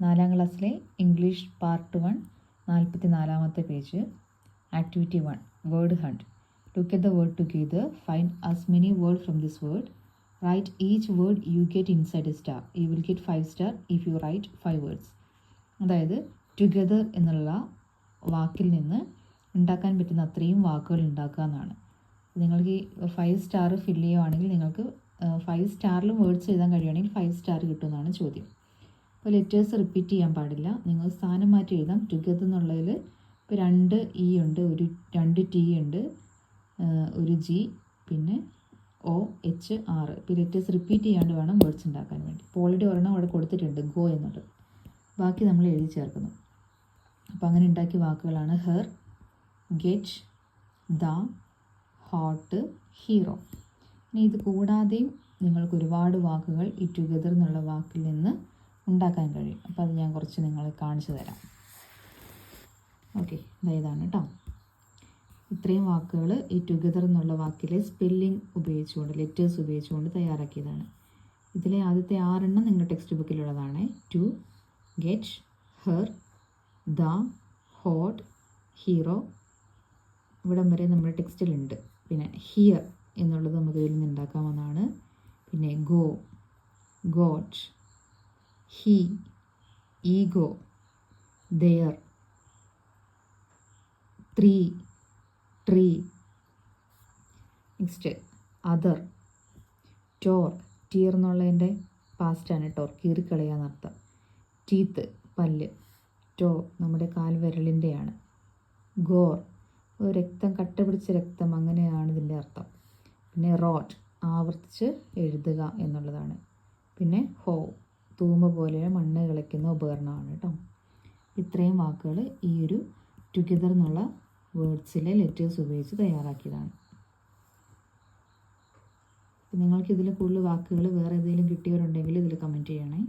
നാലാം ക്ലാസ്സിലെ English part one നാൽപ്പത്തി നാലാമത്തെ page activity one word hunt. Look at the word together find as many word from this word write each word you get inside a star you will get five star if you write five words അതായത് together എന്നുള്ള വാക്കിൽ നിന്ന് ഉണ്ടാക്കാൻ പറ്റുന്ന അത്രയും വാക്കുകൾ ഉണ്ടാക്കുക എന്നാണ്. നിങ്ങൾക്ക് ഈ ഫൈവ് സ്റ്റാർ ഫില്ല് ചെയ്യുവാണെങ്കിൽ നിങ്ങൾക്ക് ഫൈവ് സ്റ്റാറിലും വേർഡ്സ് എഴുതാൻ കഴിയുവാണെങ്കിൽ ഫൈവ് സ്റ്റാർ കിട്ടുമെന്നാണ് ചോദ്യം. അപ്പോൾ ലെറ്റേഴ്സ് റിപ്പീറ്റ് ചെയ്യാൻ പാടില്ല. നിങ്ങൾ സ്ഥാനം മാറ്റി എഴുതാം. ടുഗദർ എന്നുള്ളതിൽ ഇപ്പോൾ രണ്ട് ഇ ഉണ്ട് ഒരു രണ്ട് ടി ഉണ്ട് ഒരു ജി പിന്നെ ഒ എച്ച് ആർ ഇപ്പോൾ ലെറ്റേഴ്സ് റിപ്പീറ്റ് ചെയ്യാണ്ട് വേണം വേർഡ്സ് ഉണ്ടാക്കാൻ വേണ്ടി. ഇപ്പോൾ ഓൾറെഡി ഒരെണ്ണം അവിടെ കൊടുത്തിട്ടുണ്ട് ഗോ എന്നുള്ളത്. ബാക്കി നമ്മൾ എഴുതി ചേർക്കുന്നു. അപ്പോൾ അങ്ങനെ ഉണ്ടാക്കിയ വാക്കുകളാണ് her get the hot hero ഇനി ഇത് കൂടാതെയും നിങ്ങൾക്ക് ഒരുപാട് വാക്കുകൾ ഈ ടുഗദർ എന്നുള്ള വാക്കിൽ നിന്ന് ഉണ്ടാക്കാൻ കഴിയും. അപ്പോൾ അത് ഞാൻ കുറച്ച് നിങ്ങളെ കാണിച്ചു തരാം. ഓക്കെ ഇതാണ് കേട്ടോ ഇത്രയും വാക്കുകൾ ഈ ടുഗദർ എന്നുള്ള വാക്കിലെ സ്പെല്ലിംഗ് ഉപയോഗിച്ചുകൊണ്ട് ലെറ്റേഴ്സ് ഉപയോഗിച്ചുകൊണ്ട് തയ്യാറാക്കിയതാണ്. ഇതിലെ ആദ്യത്തെ ആറെണ്ണം നിങ്ങളുടെ text ബുക്കിലുള്ളതാണ് to get her the hot hero ഇവിടം വരെ നമ്മുടെ ടെക്സ്റ്റിലുണ്ട് പിന്നെ ഹിയർ എന്നുള്ളത് നമുക്ക് ഇതിൽ നിന്ന് ഉണ്ടാക്കാവുന്നതാണ്. പിന്നെ go got he ego there three tree next other tore tear എന്നുള്ളതിന്റെ പാസ്റ്റാണ് ടോർ കീറിക്കളയാന്നർത്ഥം ടീത്ത് പല്ല്. ടോ നമ്മുടെ കാൽവിരലിന്റെയാണ്. ഗോർ രക്തം കട്ട പിടിച്ച രക്തം അങ്ങനെയാണ് ഇതിന്റെ അർത്ഥം. പിന്നെ റോട്ട് ആവർത്തിച്ച് എഴുതുക എന്നുള്ളതാണ്. പിന്നെ ഹോ തൂമ്പ പോലെ മണ്ണ് കിളയ്ക്കുന്ന ഉപകരണമാണ് കേട്ടോ. ഇത്രയും വാക്കുകൾ ഈ ഒരു ടുഗദർ എന്നുള്ള വേർഡ്സിലെ ലെറ്റേഴ്സ് ഉപയോഗിച്ച് തയ്യാറാക്കിയതാണ്. നിങ്ങൾക്കിതിൽ കൂടുതൽ വാക്കുകൾ വേറെ ഏതെങ്കിലും കിട്ടിയവരുണ്ടെങ്കിൽ ഇതിൽ കമന്റ് ചെയ്യണേ.